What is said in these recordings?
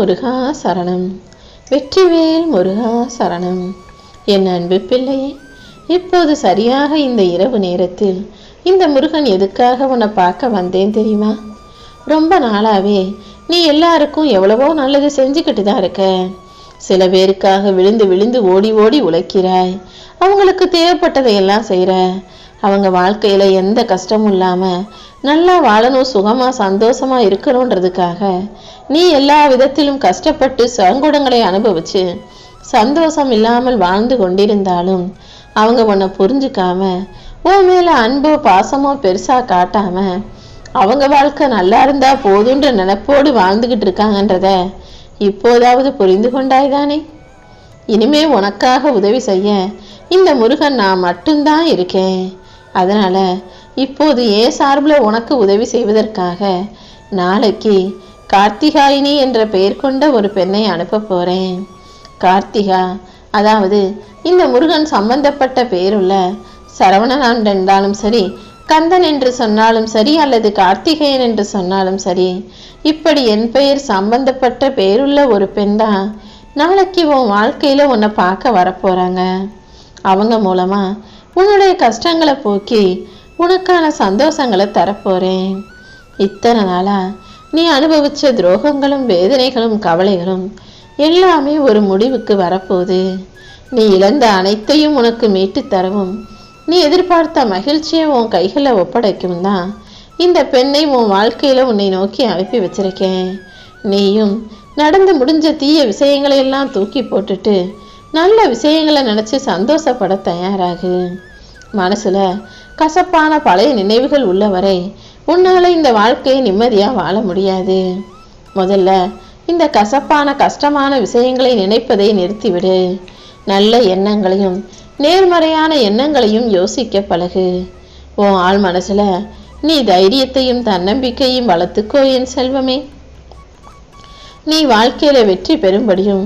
முருகா சரணம். வெற்றிவேல் முருகா சரணம். என் அன்பு பிள்ளையே இப்போது சரியாக இந்த இரவு நேரத்தில் இந்த முருகன் எதுக்காக உன்னை பார்க்க வந்தேன் தெரியுமா? ரொம்ப நாளாவே நீ எல்லாருக்கும் எவ்வளவோ நல்லது செஞ்சுக்கிட்டு தான் இருக்க. சில பேருக்காக விழுந்து விழுந்து ஓடி ஓடி உழைக்கிறாய். அவங்களுக்கு தேவைப்பட்டதை எல்லாம் செய்கிற அவங்க வாழ்க்கையில் எந்த கஷ்டமும் இல்லாமல் நல்லா வாழணும் சுகமாக சந்தோஷமா இருக்கணுன்றதுக்காக நீ எல்லா விதத்திலும் கஷ்டப்பட்டு சங்குடங்களை அனுபவிச்சு சந்தோஷம் இல்லாமல் வாழ்ந்து கொண்டிருந்தாலும் அவங்க உன்னை புரிஞ்சுக்காம உன் மேலே அன்போ பாசமோ பெருசாக காட்டாம அவங்க வாழ்க்கை நல்லா இருந்தா போதுன்ற நினைப்போடு வாழ்ந்துக்கிட்டு இருக்காங்கன்றத இப்போதாவது புரிந்து கொண்டாய்தானே? இனிமே உனக்காக உதவி செய்ய இந்த முருகன் நான் மட்டும்தான் இருக்கேன். அதனால இப்போது ஏன் சார்பில் உனக்கு உதவி செய்வதற்காக நாளைக்கு கார்த்திகாயினி என்ற பெயர் கொண்ட ஒரு பெண்ணை அனுப்ப போகிறேன் கார்த்திகா அதாவது இந்த முருகன் சம்பந்தப்பட்ட பெயருள்ள சரவணனான் என்றாலும் சரி கந்தன் என்று சொன்னாலும் சரி அல்லது கார்த்திகேயன் என்று சொன்னாலும் சரி இப்படி என் பெயர் சம்பந்தப்பட்ட பெயருள்ள ஒரு பெண் தான் நாளைக்கு உன் வாழ்க்கையில் உன்னை பார்க்க வரப்போகிறாங்க அவங்க மூலமாக உன்னுடைய கஷ்டங்களை போக்கி உனக்கான சந்தோஷங்களை தரப்போறேன். இத்தனை நாளா நீ அனுபவிச்ச துரோகங்களும் வேதனைகளும் கவலைகளும் எல்லாமே ஒரு முடிவுக்கு வரப்போகுது. நீ இழந்த அனைத்தையும் உனக்கு மீட்டு தரவும் நீ எதிர்பார்த்த மகிழ்ச்சியை உன் கைகளில் ஒப்படைக்கும் தான் இந்த பெண்ணை உன் வாழ்க்கையில் உன்னை நோக்கி அனுப்பி வச்சிருக்கேன். நீயும் நடந்து முடிஞ்ச தீய விஷயங்களை எல்லாம் தூக்கி போட்டுட்டு நல்ல விஷயங்களை நினச்சி சந்தோஷப்பட தயாராகு. மனசில் கசப்பான பழைய நினைவுகள் உள்ளவரை உன்னால் இந்த வாழ்க்கையை நிம்மதியாக வாழ முடியாது. முதல்ல இந்த கசப்பான கஷ்டமான விஷயங்களை நினைப்பதை நிறுத்திவிடு. நல்ல எண்ணங்களையும் நேர்மறையான எண்ணங்களையும் யோசிக்க பழகு. உன் ஆள் மனசில் நீ தைரியத்தையும் தன்னம்பிக்கையும் வளர்த்துக்கோ என் செல்வமே. நீ வாழ்க்கையில வெற்றி பெறும்படியும்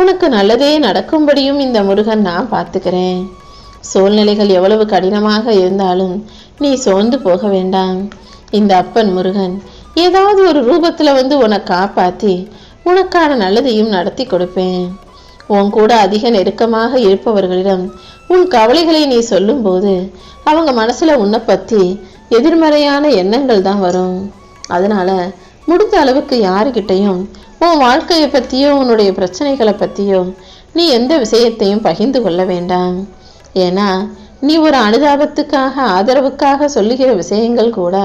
உனக்கு நல்லதே நடக்கும்படியும் இந்த முருகன் நான் பார்த்துக்கிறேன். சூழ்நிலைகள் எவ்வளவு கடினமாக இருந்தாலும் நீ சோர்ந்து போக வேண்டாம். இந்த அப்பன் முருகன் ஏதாவது ஒரு ரூபத்துல வந்து உன்னை காப்பாத்தி உனக்கான நல்லதையும் நடத்தி கொடுப்பேன். உன் கூட அதிக நெருக்கமாக இருப்பவர்களிடம் உன் கவலைகளை நீ சொல்லும்போது அவங்க மனசுல உன்னை பத்தி எதிர்மறையான எண்ணங்கள் தான் வரும். அதனால முடிந்த அளவுக்கு யாருக்கிட்டையும் உன் வாழ்க்கையை பற்றியோ உன்னுடைய பிரச்சனைகளை பற்றியோ நீ எந்த விஷயத்தையும் பகிர்ந்து கொள்ள வேண்டாம். ஏன்னா நீ ஒரு அனுதாபத்துக்காக ஆதரவுக்காக சொல்லுகிற விஷயங்கள் கூட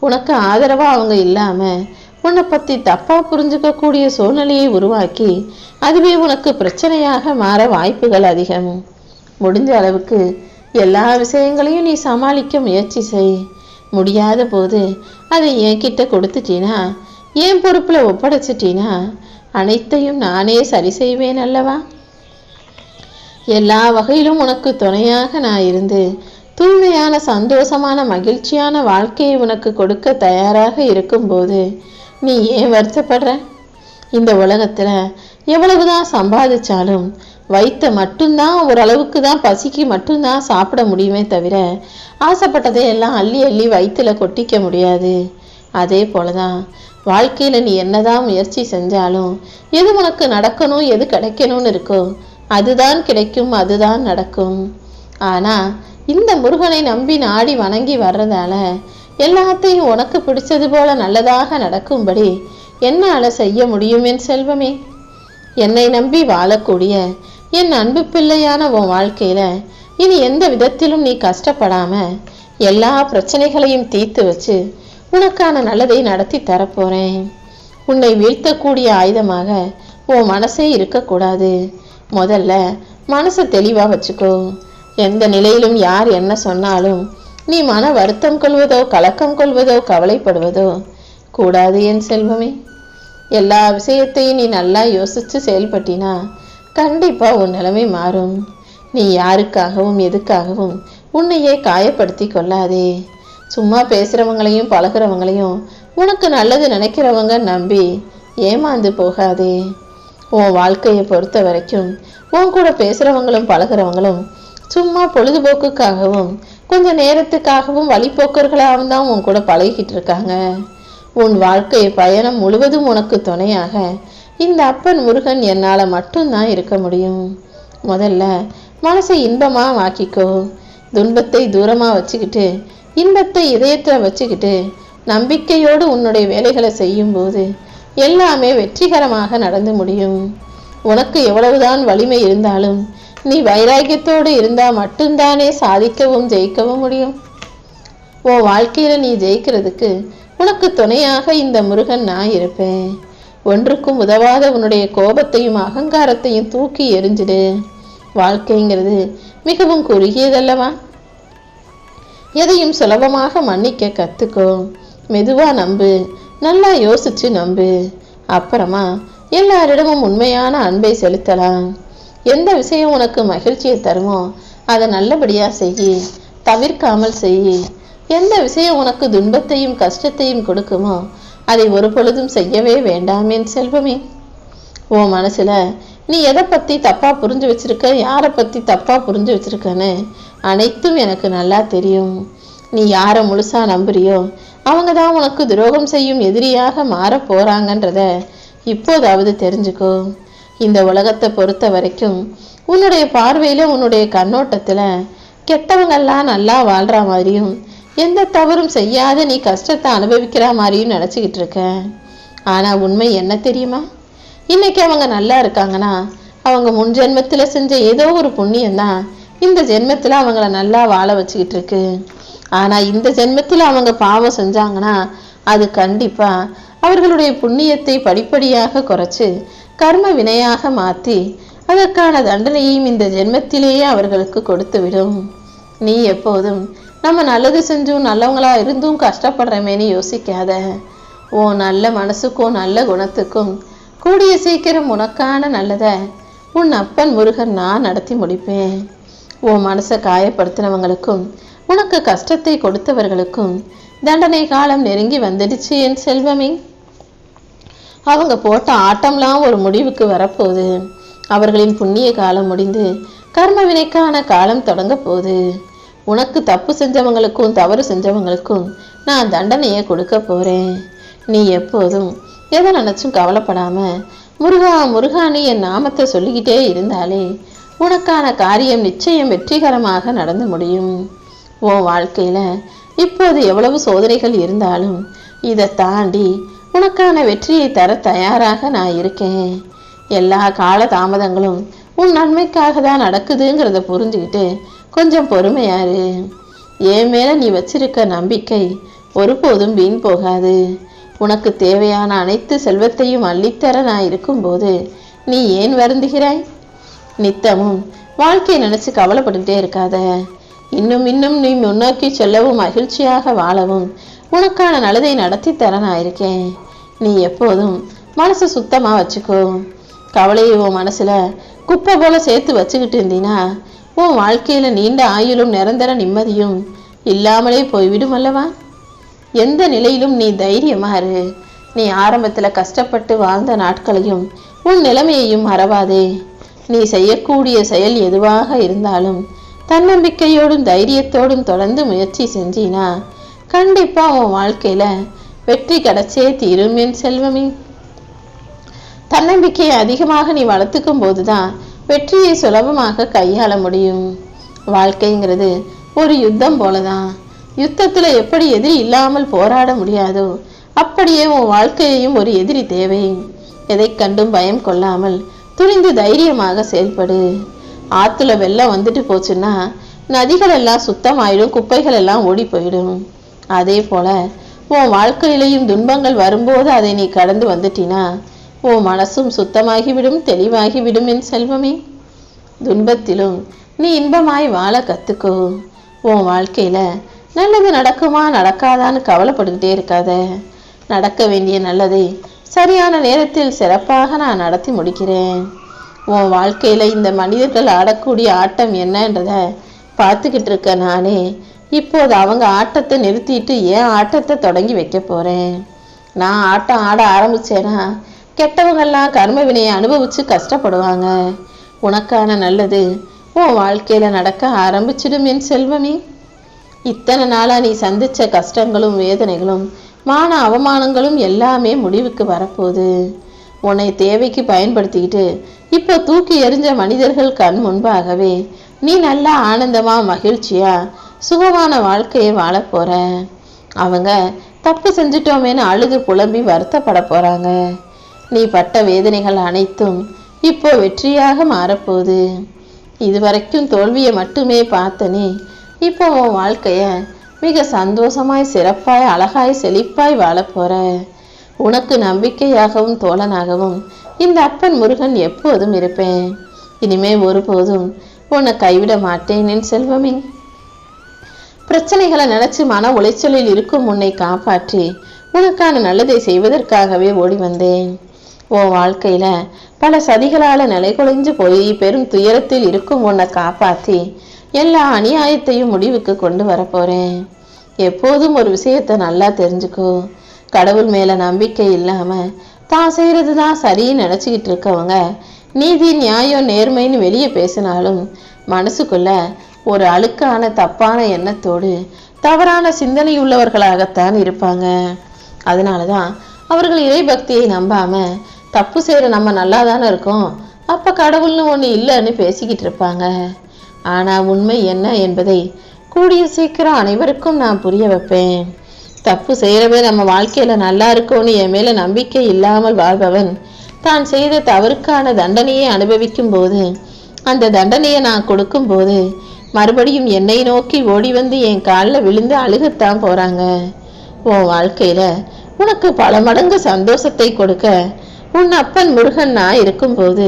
உனக்கு ஆதரவாக அவங்க இல்லாமல் உன்னை பற்றி தப்பாக புரிஞ்சுக்கக்கூடிய சூழ்நிலையை உருவாக்கி அதுவே உனக்கு பிரச்சனையாக மாற வாய்ப்புகள் அதிகம். முடிஞ்ச அளவுக்கு எல்லா விஷயங்களையும் நீ சமாளிக்க முயற்சி செய். முடியாத போது அதை என்கிட்ட கொடுத்துட்டீனா என் பொறுப்பில் ஒப்படைச்சிட்டீனா அனைத்தையும் நானே சரி செய்வேன் அல்லவா? எல்லா வகையிலும் உனக்கு துணையாக நான் இருந்து தூய்மையான சந்தோஷமான மகிழ்ச்சியான வாழ்க்கையை உனக்கு கொடுக்க தயாராக இருக்கும்போது நீ ஏன் வருத்தப்படுற? இந்த உலகத்தில் எவ்வளவுதான் சம்பாதிச்சாலும் வைத்த மட்டும்தான் ஓரளவுக்கு தான் பசிக்கு மட்டும்தான் சாப்பிட முடியுமே தவிர ஆசைப்பட்டதை எல்லாம் அள்ளி அள்ளி வயிற்றுல கொட்டிக்க முடியாது. அதே போலதான் வாழ்க்கையில் நீ என்னதான் முயற்சி செஞ்சாலும் எது உனக்கு நடக்கணும் எது கிடைக்கணும்னு இருக்கோ அதுதான் கிடைக்கும் அதுதான் நடக்கும். ஆனா இந்த முருகனை நம்பி நாடி வணங்கி வர்றதால எல்லாத்தையும் உனக்கு பிடிச்சது போல நல்லதாக நடக்கும்படி என்னால செய்ய முடியும் என் செல்வமே. என்னை நம்பி வாழக்கூடிய என் அன்பு பிள்ளையான உன் வாழ்க்கையில இனி எந்த விதத்திலும் நீ கஷ்டப்படாம எல்லா பிரச்சனைகளையும் தீர்த்து வச்சு உனக்கான நல்லதை நடத்தி தரப்போறேன். உன்னை வீழ்த்தக்கூடிய ஆயுதமாக உன் மனசே இருக்கக்கூடாது. முதல்ல மனசை தெளிவாக வச்சுக்கோ. எந்த நிலையிலும் யார் என்ன சொன்னாலும் நீ மன வருத்தம் கொள்வதோ கலக்கம் கொள்வதோ கவலைப்படுவதோ கூடாது என் செல்வமே. எல்லா விஷயத்தையும் நீ நல்லா யோசித்து செயல்பட்டினா கண்டிப்பாக உன் நிலைமை மாறும். நீ யாருக்காகவும் எதுக்காகவும் உன்னையே காயப்படுத்தி கொள்ளாதே. சும்மா பேசுகிறவங்களையும் பழகுறவங்களையும் உனக்கு நல்லது நினைக்கிறவங்க நம்பி ஏமாந்து போகாதே. உன் வாழ்க்கையை பொறுத்த வரைக்கும் உன் கூட பேசுகிறவங்களும் பழகுறவங்களும் சும்மா பொழுதுபோக்குக்காகவும் கொஞ்ச நேரத்துக்காகவும் வழிபோக்கர்களாகவும் தான் உன் கூட பழகிக்கிட்டு இருக்காங்க. உன் வாழ்க்கை பயணம் முழுவதும் உனக்கு துணையாக இந்த அப்பன் முருகன் என்னால் மட்டும்தான் இருக்க முடியும். முதல்ல மனசை இன்பமாக ஆக்கிக்கோ துன்பத்தை தூரமாக வச்சுக்கிட்டு இன்பத்தை இதயத்தில் வச்சுக்கிட்டு நம்பிக்கையோடு உன்னுடைய வேலைகளை செய்யும்போது எல்லாமே வெற்றிகரமாக நடந்து முடியும். உனக்கு எவ்வளவுதான் வலிமை இருந்தாலும் நீ வைராக்கியத்தோடு இருந்தால் மட்டும்தானே சாதிக்கவும் ஜெயிக்கவும் முடியும். உன் வாழ்க்கையில நீ ஜெயிக்கிறதுக்கு உனக்கு துணையாக இந்த முருகன் நான் இருப்பேன். ஒன்றுக்கும் உதவாத உன்னுடைய கோபத்தையும் அகங்காரத்தையும் தூக்கி எறிஞ்சிடு. வாழ்க்கைங்கிறது மிகவும் குறுகியதல்லவா? எதையும் சுலபமாக மன்னிக்க கத்துக்கோ. மெதுவா நம்பு. நல்லா யோசிச்சு நம்பு. அப்புறமா எல்லாரிடமும் உண்மையான அன்பை செலுத்தலாம். எந்த விஷயம் உனக்கு மகிழ்ச்சியை தருமோ அதை நல்லபடியாக செய் தவிர்க்காமல் செய் எந்த விஷயம் உனக்கு துன்பத்தையும் கஷ்டத்தையும் கொடுக்குமோ அதை ஒரு பொழுதும் செய்யவே வேண்டாம் என் செல்வமே. உன் மனசில் நீ எதை பற்றி தப்பாக புரிஞ்சு வச்சிருக்க யாரை பற்றி தப்பாக புரிஞ்சு வச்சிருக்கன்னு அனைத்தும் எனக்கு நல்லா தெரியும். நீ யாரை முழுசாக நம்புறியோ அவங்க தான் உனக்கு துரோகம் செய்யும் எதிரியாக மாற போறாங்கன்றத இப்போதாவது தெரிஞ்சுக்கோ. இந்த உலகத்தை பொறுத்த வரைக்கும் உன்னுடைய பார்வையில் உன்னுடைய கண்ணோட்டத்தில் கெட்டவங்கெல்லாம் நல்லா வாழ்கிற மாதிரியும் எந்த தவறும் செய்யாத நீ கஷ்டத்தை அனுபவிக்கிற மாதிரியும் நினச்சிக்கிட்டு இருக்க. ஆனால் உண்மை என்ன தெரியுமா? இன்னைக்கு அவங்க நல்லா இருக்காங்கன்னா அவங்க முன் ஜென்மத்தில் செஞ்ச ஏதோ ஒரு புண்ணியம் தான் இந்த ஜென்மத்தில் அவங்கள நல்லா வாழ வச்சுக்கிட்டு இருக்கு. ஆனா இந்த ஜென்மத்தில் அவங்க பாவம் செஞ்சாங்கன்னா அது கண்டிப்பா அவர்களுடைய புண்ணியத்தை படிப்படியாக குறைச்சு கர்ம வினையாக மாத்தி அதற்கான தண்டனையும் இந்த ஜென்மத்திலேயே அவர்களுக்கு கொடுத்து விடும் நீ எப்போதும் நம்ம நல்லது செஞ்சும் நல்லவங்களா இருந்தும் கஷ்டப்படுறமேனு யோசிக்காத. உன் நல்ல மனசுக்கும் நல்ல குணத்துக்கும் கூடிய சீக்கிரம் உனக்கான நல்லதை உன் அப்பன் முருகன் நான் நடத்தி முடிப்பேன். உன் மனசை காயப்படுத்தினவங்களுக்கும் உனக்கு கஷ்டத்தை கொடுத்தவர்களுக்கும் தண்டனை காலம் நெருங்கி வந்துடுச்சு என் செல்வமே. அவங்க போட்ட ஆட்டம்லாம் ஒரு முடிவுக்கு வரப்போகுது. அவர்களின் புண்ணிய காலம் முடிந்து கர்மவினைக்கான காலம் தொடங்க போகுது. உனக்கு தப்பு செஞ்சவங்களுக்கும் தவறு செஞ்சவங்களுக்கும் நான் தண்டனையை கொடுக்க போறேன். நீ எப்போதும் எதை நினைச்சும் கவலைப்படாம முருகா முருகானி என் நாமத்தை சொல்லிக்கிட்டே இருந்தாலே உனக்கான காரியம் நிச்சயம் வெற்றிகரமாக நடந்து முடியும். உன் வாழ்க்கையில் இப்போது எவ்வளவு சோதனைகள் இருந்தாலும் இதை தாண்டி உனக்கான வெற்றியை தர தயாராக நான் இருக்கேன். எல்லா கால தாமதங்களும் உன் நன்மைக்காக தான் நடக்குதுங்கிறத புரிஞ்சுக்கிட்டு கொஞ்சம் பொறுமையாரு என் மேல நீ வச்சிருக்க நம்பிக்கை ஒருபோதும் வீண் போகாது. உனக்கு தேவையான அனைத்து செல்வத்தையும் அள்ளித்தர நான் இருக்கும்போது நீ ஏன் வருந்துகிறாய்? நித்தமும் வாழ்க்கையை நினைச்சு கவலைப்பட்டுட்டே இருக்காத. இன்னும் இன்னும் நீ முன்னோக்கி செல்லவும் மகிழ்ச்சியாக வாழவும். உனக்கான நல்லதை நடத்தி தர நான் இருக்கேன் நீ எப்போதும் மனசை சுத்தமாக வச்சுக்கோ. கவலையை உன் மனசில் குப்பை போல சேர்த்து வச்சுக்கிட்டு இருந்தீனா உன் வாழ்க்கையில் நீண்ட ஆயுளும் நிரந்தர நிம்மதியும் இல்லாமலே போய்விடும் அல்லவா? எந்த நிலையிலும் நீ தைரியமாக இரு. நீ ஆரம்பத்தில் கஷ்டப்பட்டு வாழ்ந்த நாட்களையும் உன் நிலைமையையும் மறவாதே. நீ செய்யக்கூடிய செயல் எதுவாக இருந்தாலும் தன்னம்பிக்கையோடும் தைரியத்தோடும் தொடர்ந்து முயற்சி செஞ்சினா கண்டிப்பா உன் வாழ்க்கையில வெற்றி கிடைச்சே தீரும் என் செல்வமே. தன்னம்பிக்கையை அதிகமாக நீ வளர்த்துக்கும் போதுதான் வெற்றியை சுலபமாக கையாள முடியும். வாழ்க்கைங்கிறது ஒரு யுத்தம் போலதான். யுத்தத்துல எப்படி எதிரி இல்லாமல் போராட முடியாதோ அப்படியே உன் வாழ்க்கையையும் ஒரு எதிரி தேவை. எதை கண்டும் பயம் கொள்ளாமல் துணிந்து தைரியமாக செயல்படு. ஆற்றுல வெள்ளம் வந்துட்டு போச்சுன்னா நதிகள் எல்லாம் சுத்தமாயிடும் குப்பைகள் எல்லாம் ஓடி போயிடும். அதே போல உன் வாழ்க்கையிலையும் துன்பங்கள் வரும்போது அதை நீ கடந்து வந்துட்டினா உன் மனசும் சுத்தமாகிவிடும் தெளிவாகிவிடும் என் செல்வமே. துன்பத்திலும் நீ இன்பமாய் வாழ கத்துக்கோ. உன் வாழ்க்கையில நல்லது நடக்குமா நடக்காதான்னு கவலைப்பட்டுக்கிட்டே இருக்காத. நடக்க வேண்டிய நல்லதை சரியான நேரத்தில் சிறப்பாக நான் நடத்தி முடிக்கிறேன். உன் வாழ்க்கையில் இந்த மனிதர்கள் ஆடக்கூடிய ஆட்டம் என்னன்றதை பார்த்துக்கிட்டு இருக்க நானே. இப்போது அவங்க ஆட்டத்தை நிறுத்திட்டு ஏன் ஆட்டத்தை தொடங்கி வைக்க போகிறேன் நான் ஆட்டம் ஆட ஆரம்பிச்சேனா? கெட்டவங்கள்லாம் கர்ம வினையை அனுபவித்து கஷ்டப்படுவாங்க. உனக்கான நல்லது உன் வாழ்க்கையில் நடக்க ஆரம்பிச்சிடும் என் செல்வமே. இத்தனை நாளாக நீ சந்தித்த கஷ்டங்களும் வேதனைகளும் மான அவமானங்களும் எல்லாமே முடிவுக்கு வரப்போகுது. உன்னை தேவைக்கு பயன்படுத்திக்கிட்டு இப்போ தூக்கி எறிஞ்ச மனிதர்கள் கண் முன்பாகவே நீ நல்லா ஆனந்தமா மகிழ்ச்சியா சுகமான வாழ்க்கையை வாழ போற? அவங்க தப்பு செஞ்சிட்டோமேனு அழுது புலம்பி வருத்தப்பட போறாங்க. நீ பட்ட வேதனைகள் அனைத்தும் இப்போ வெற்றியாக மாறப்போகுது. இதுவரைக்கும் தோல்வியை மட்டுமே பார்த்த நீ இப்போ உன் வாழ்க்கைய மிக சந்தோஷமாய் சிறப்பாய் அழகாய் செழிப்பாய் வாழப் போற. உனக்கு நம்பிக்கையாகவும் தோழனாகவும் இந்த அப்பன் முருகன் எப்போதும் இருப்பேன். இனிமே ஒருபோதும் உன்னை கைவிட மாட்டேன் என் செல்வமே. பிரச்சனைகளை நினைச்சு மன உளைச்சலில் இருக்கும் உன்னை காப்பாற்றி உனக்கான நல்லதை செய்வதற்காகவே ஓடி வந்தேன். உன் வாழ்க்கையில பல சதிகளால நிலைகுலைஞ்சு போய் பெரும் துயரத்தில் இருக்கும் உன்னை காப்பாத்தி எல்லா அநியாயத்தையும் முடிவுக்கு கொண்டு வரப்போறேன். எப்போதும் ஒரு விஷயத்தை நல்லா தெரிஞ்சுக்கோ. கடவுள் மேல நம்பிக்கை இல்லாம தான் செய்கிறது தான் சரின்னு நினச்சிக்கிட்டு இருக்கவங்க நீதி நியாயம் நேர்மைன்னு வெளியே பேசினாலும் மனசுக்குள்ள ஒரு அழுக்கான தப்பான எண்ணத்தோடு தவறான சிந்தனை உள்ளவர்களாகத்தான் இருப்பாங்க. அதனால தான் அவர்கள் இறை பக்தியை நம்பாம தப்பு செய்கிற நம்ம நல்லா தானே இருக்கோம் அப்போ கடவுள்னு ஒன்று இல்லைன்னு பேசிக்கிட்டு இருப்பாங்க. ஆனால் உண்மை என்ன என்பதை கூடிய சீக்கிரம் அனைவருக்கும் நான் புரிய வைப்பேன். தப்பு செய்கிறவன் நம்ம வாழ்க்கையில் நல்லா இருக்கோன்னு என் மேலே நம்பிக்கை இல்லாமல் வாழ்பவன். தான் செய்த தவறுக்கான தண்டனையை அனுபவிக்கும் போது அந்த தண்டனையை நான் கொடுக்கும்போது மறுபடியும் என்னை நோக்கி ஓடி வந்து என் காலில் விழுந்து அழுகத்தான் போகிறாங்க உன் வாழ்க்கையில் உனக்கு பல மடங்கு சந்தோஷத்தை கொடுக்க உன் அப்பன் முருகன் நான் இருக்கும்போது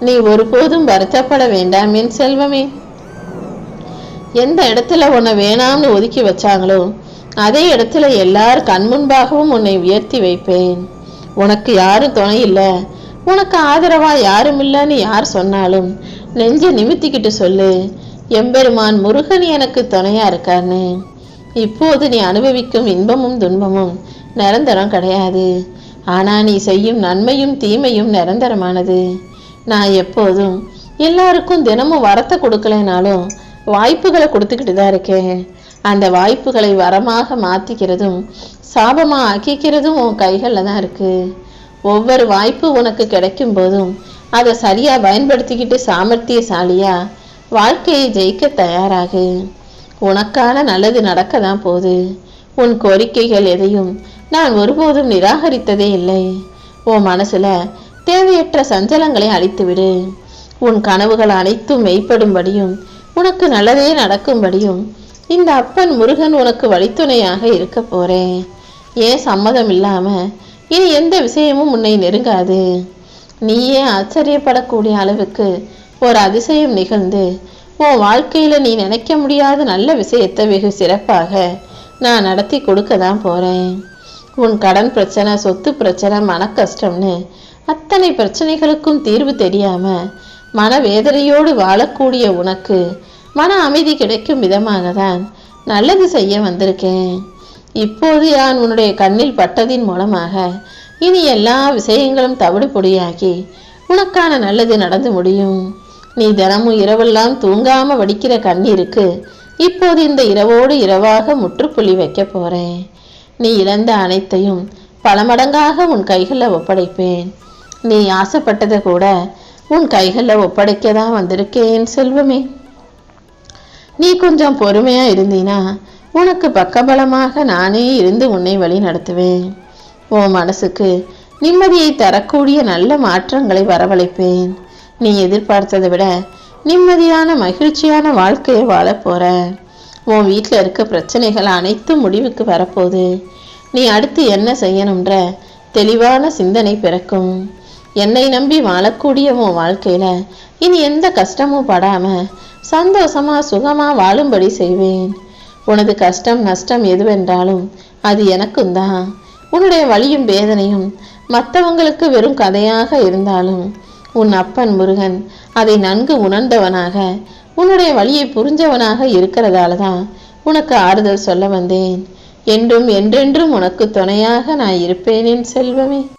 நீ ஒருபோதும் வருத்தப்பட வேண்டாம் என் செல்வமே. எந்த இடத்துல உன்னை வேணாம்னு ஒதுக்கி வச்சாங்களோ அதே இடத்துல எல்லார் கண் முன்பாகவும் உன்னை உயர்த்தி வைப்பேன். உனக்கு யாரும் துணை இல்லை. உனக்கு ஆதரவா யாரும் இல்லைன்னு யார் சொன்னாலும் நெஞ்ச நிமித்திக்கிட்டு சொல்லு. எம்பெருமான் முருகன் எனக்கு துணையா இருக்கான்னு இப்போது நீ அனுபவிக்கும் இன்பமும் துன்பமும் நிரந்தரம் கிடையாது. ஆனா நீ செய்யும் நன்மையும் தீமையும் நிரந்தரமானது. நான் எப்போதும் எல்லாருக்கும் தினமும் வரத்தை கொடுக்கலைனாலும் வாய்ப்புகளை கொடுத்துக்கிட்டு தான் இருக்கேன். அந்த வாய்ப்புகளை வரமாக மாற்றிக்கிறதும் சாபமாக ஆக்கிக்கிறதும் உன் கைகளில் தான் இருக்கு. ஒவ்வொரு வாய்ப்பு உனக்கு கிடைக்கும் போதும் அதை சரியாக பயன்படுத்திக்கிட்டு சாமர்த்தியசாலியா வாழ்க்கையை ஜெயிக்க தயாராகு. உனக்கான நல்லது நடக்க தான் போகுது. உன் கோரிக்கைகள் எதையும் நான் ஒருபோதும் நிராகரித்ததே இல்லை. உன் மனசில் தேவையற்ற சஞ்சலங்களை அழித்துவிடு. உன் கனவுகள் அனைத்தும் மெய்ப்படும்படியும் உனக்கு நல்லதே நடக்கும்படியும் இந்த அப்பன் முருகன் உனக்கு வழித்துணையாக இருக்க போறேன் ஏன் சம்மதம் இல்லாம? இனி எந்த விஷயமும் உன்னை நெருங்காது. நீயே ஆச்சரியப்படக்கூடிய அளவுக்கு ஒரு அதிசயம் நிகழ்ந்து உன் வாழ்க்கையில நீ நினைக்க முடியாத நல்ல விஷயத்தை வெகு சிறப்பாக நான் நடத்தி கொடுக்க தான் போறேன். உன் கடன் பிரச்சனை சொத்து பிரச்சனை மன கஷ்டம்னு அத்தனை பிரச்சனைகளுக்கும் தீர்வு தெரியாம மனவேதனையோடு வாழக்கூடிய உனக்கு மன அமைதி கிடைக்கும் விதமாக தான் நல்லது செய்ய வந்திருக்கேன். இப்போது நான் உன்னுடைய கண்ணில் பட்டதின் மூலமாக இனி எல்லா விஷயங்களும் தவிடு பொடியாக்கி உனக்கான நல்லது நடந்து முடியும். நீ தினமும் இரவெல்லாம் தூங்காம வடிக்கிற கண்ணீருக்கு இப்போது இந்த இரவோடு இரவாக முற்றுப்புள்ளி வைக்க போறேன். நீ இழந்த அனைத்தையும் பல மடங்காக உன் கைகளில் ஒப்படைப்பேன். நீ ஆசைப்பட்டதை கூட உன் கைகளில் ஒப்படைக்க தான் வந்திருக்கேன் செல்வமே. நீ கொஞ்சம் பொறுமையா இருந்தீனா உனக்கு பக்கபலமாக நானே இருந்து உன்னை வழி நடத்துவேன். உன் மனசுக்கு நிம்மதியை தரக்கூடிய நல்ல மாற்றங்களை வரவழைப்பேன். நீ எதிர்பார்த்ததை விட நிம்மதியான மகிழ்ச்சியான வாழ்க்கையை வாழப் போற. உன் வீட்டில் இருக்க பிரச்சனைகள் அனைத்தும் முடிவுக்கு வரப்போகுது. நீ அடுத்து என்ன செய்யணுன்ற தெளிவான சிந்தனை பிறக்கும். என்னை நம்பி வாழக்கூடிய உன் வாழ்க்கையில இனி எந்த கஷ்டமும் படாம சந்தோஷமா சுகமா வாழும்படி செய்வேன். உனது கஷ்டம் நஷ்டம் எதுவென்றாலும் அது எனக்கும் தான். உன்னுடைய வலியும் வேதனையும் மற்றவங்களுக்கு வெறும் கதையாக இருந்தாலும் உன் அப்பன் முருகன் அதை நன்கு உணர்ந்தவனாக உன்னுடைய வழியை புரிஞ்சவனாக இருக்கிறதால தான் உனக்கு ஆறுதல் சொல்ல வந்தேன். என்றும் என்றென்றும் உனக்கு துணையாக நான் இருப்பேனேன் செல்வமே.